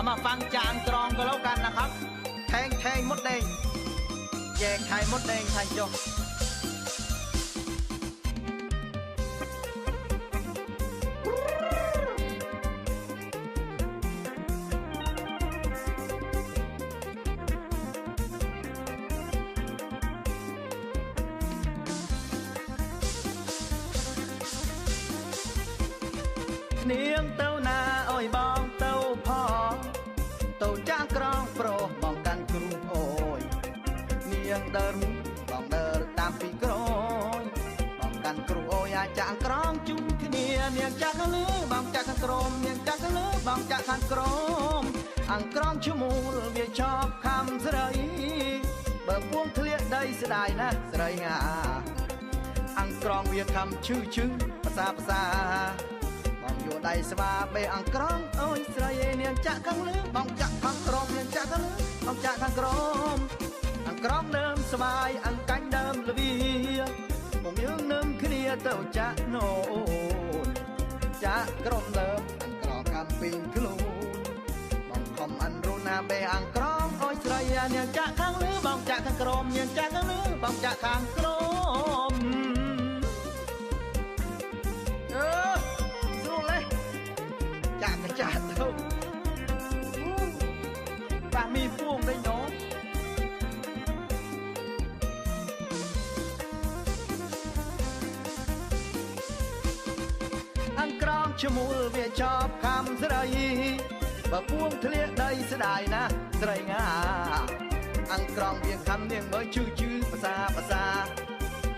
ามาฟังจานตรองก็แล้วกันนะครับ แทงแทงมดแดง แยกไทยมดแดงไทยจบเนียงเต ក្រងប្រុសបងកាន់គ្រូអូយនាងដើរបងដើរតាមពីក្រោយបងកាន់គ្រូអូយអាចចាស់ក្រងជុំគ្នានាងចាស់ខាងលើបងចាស់ខាងក្រោមនាងចាស់ខាងលើបងចាស់ខាងក្រោមអង្ក្រងឈ្មោះវាចប់ខំស្រីបើពួងធ្លាក់ដីស្ដាយណាស់ស្រីងាអង្ក្រងវាខំឈឺឈឺភាសាភាសាបងយកដៃស្វាបេអង្ក្រងអូយស្រីឯនាងចាក់ខាងលើបងចាក់ ចាក់ខាងក្រោមអង្ក្រងដើមស្វាយអង្កាញ់ដើមលវីបងយើងនឹងគ្នាទៅចាក់ណូនចាក់ក្រោមដើមអង្ក្រងកំពីងខ្លួនបងខំអនរុណាបេអង្ក្រងអូយស្រីឯនាងចាក់ខាងលើបងចាក់ខាងក្រោមនាងចាក់ខាងលើបងចាក់ខាងក្រោមអឺស្រួលទេចាក់កចាស់ទៅបាក់មី ឈ្មោះវាចប់ខំស្រីបើពួងធ្លាក់ដីស្ដាយណាស់ស្រីងាអង្ក្រងវាខំនាងមើលជឺជឺភាសាភាសា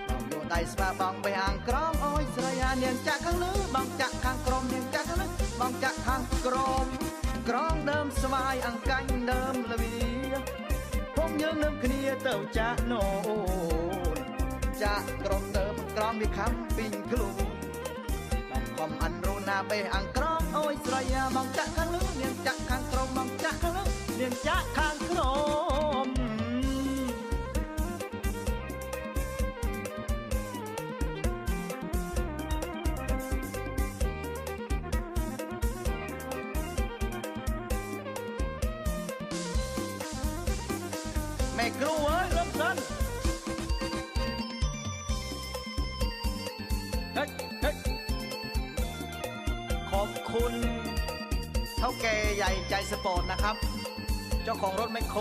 បងយកដៃស្វាបងបេះអាងក្រងអើយស្រីអានាងចាក់ខាងលើបងចាក់ខាងក្រមនាងចាក់ខាងលើបងចាក់ខាងក្រមក្រងដើមស្វាយអង្កាញ់ដើមលវីผมយើងនឹងគ្នាទៅចាក់ណូនចាក់ក្រមដើមក្រមវាខំពីងខ្លួនបងខំអានរូ ណាបេះអង្ក្រងអូយស្រីមកចាក់ខាងលឹងនាងចាក់ខាងក្រងមកចាក់ខាងលឹងនាងចាក់ខាងក្រងមេគ្រូអើយលំសិន ขอบคุณเท่าแก่ใหญ่ใจสปอร์ตนะครับ เจ้าของรถแมคโคร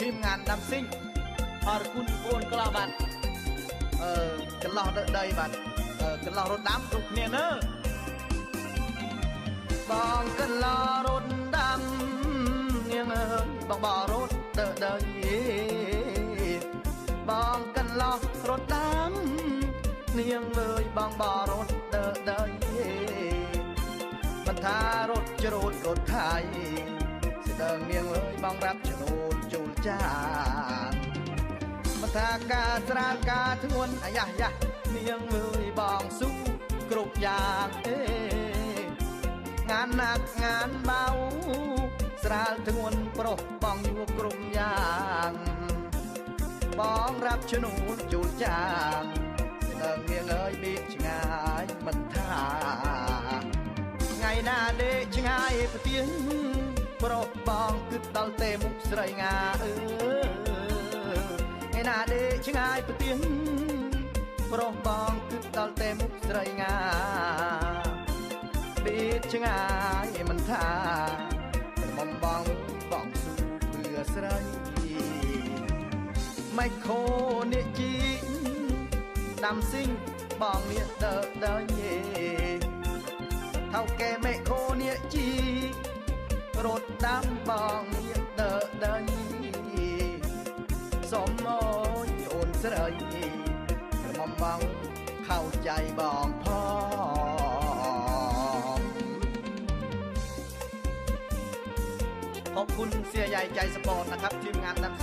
ทีมงานดำซิ่งขอรคุณโอนกลาบันเออกระลอเดใดบันเออกระลอรถดำทุกเนี่ยเนอะบองกระลอรถดำเนี่ยเนอะบองบอรถเดอใดบองกันลอรถดำเนียงเลยบองบอรถเดอใดบรรทารถจรูดรถไทยสิเดอ ថារត់ជ្រូតរត់ថៃស្ទើរមៀងអើយបងរាប់ជ្រូតជូលចានមកថាការស្រាងការធ្ងន់អាយ៉ាយ៉ាមៀងអើយបងស៊ូគ្រប់យ៉ាងអេងានណាក់ងានបៅស្រាលធ្ងន់ប្រុសបងយួគ្រប់យ៉ាងបងរាប់ឈ្នូលជូលចាន ល់ទេមុខស្រីងាអឺឯណាដេឆ្ងាយប្រទៀងប្រុសបងគិតដល់តែមុខស្រីងាពីឆ្ងាយមិនថាបំបងបងស៊ូព្រឺស្រីម៉ៃខូនេះជីដាំស៊ីងបងនេះដើដើញេថៅកែមេខូនេះជីរត់ដាំបង โอนเสยกระหมอมบังเข้าใจบอกพ่อขอบคุณเสียใหญ่ใจสปอร์ตนะครับทีมงานนำ